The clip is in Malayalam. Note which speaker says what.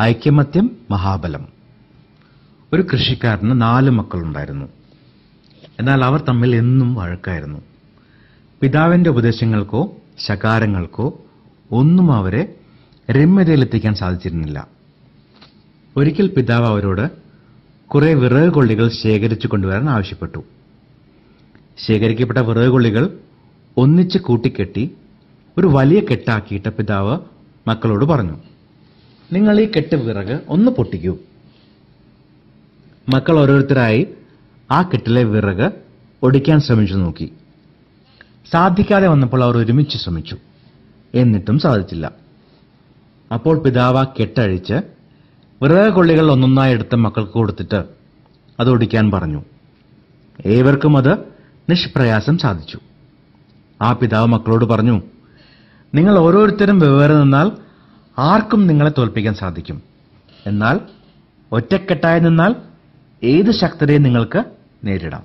Speaker 1: ഐക്യമത്യം മഹാബലം. ഒരു കൃഷിക്കാരന് നാല് മക്കളുണ്ടായിരുന്നു. എന്നാൽ അവർ തമ്മിൽ എന്നും വഴക്കായിരുന്നു. പിതാവിന്റെ ഉപദേശങ്ങൾക്കോ ശകാരങ്ങൾക്കോ ഒന്നും അവരെ രമ്യതയിലെത്തിക്കാൻ സാധിച്ചിരുന്നില്ല. ഒരിക്കൽ പിതാവ് അവരോട് കുറെ വിറക് കൊള്ളികൾ ശേഖരിച്ചു കൊണ്ടുവരാൻ ആവശ്യപ്പെട്ടു. ശേഖരിക്കപ്പെട്ട വിറക് കൊള്ളികൾ ഒന്നിച്ച് കൂട്ടിക്കെട്ടി ഒരു വലിയ കെട്ടാക്കിയിട്ട് പിതാവ് മക്കളോട് പറഞ്ഞു. നിങ്ങൾ ഈ കെട്ട് വിറക് ഒന്ന് പൊട്ടിക്കൂ. മക്കൾ ഓരോരുത്തരായി ആ കെട്ടിലെ വിറക് ഒടിക്കാൻ ശ്രമിച്ചു നോക്കി. സാധിക്കാതെ വന്നപ്പോൾ അവർ ഒരുമിച്ച് ശ്രമിച്ചു. എന്നിട്ടും സാധിച്ചില്ല. അപ്പോൾ പിതാവ് ആ കെട്ടഴിച്ച് വിറക കൊള്ളികൾ ഒന്നൊന്നായി എടുത്ത് മക്കൾക്ക് കൊടുത്തിട്ട് അത് ഒടിക്കാൻ പറഞ്ഞു. ഏവർക്കും അത് നിഷ്പ്രയാസം സാധിച്ചു. ആ പിതാവ് മക്കളോട് പറഞ്ഞു നിങ്ങൾ ഓരോരുത്തരും വെവ്വേറെ നിന്നാൽ ആർക്കും നിങ്ങളെ തോൽപ്പിക്കാൻ സാധിക്കും. എന്നാൽ ഒറ്റക്കെട്ടായി നിന്നാൽ ഏത് ശക്തരെയും നിങ്ങൾക്ക് നേരിടാം.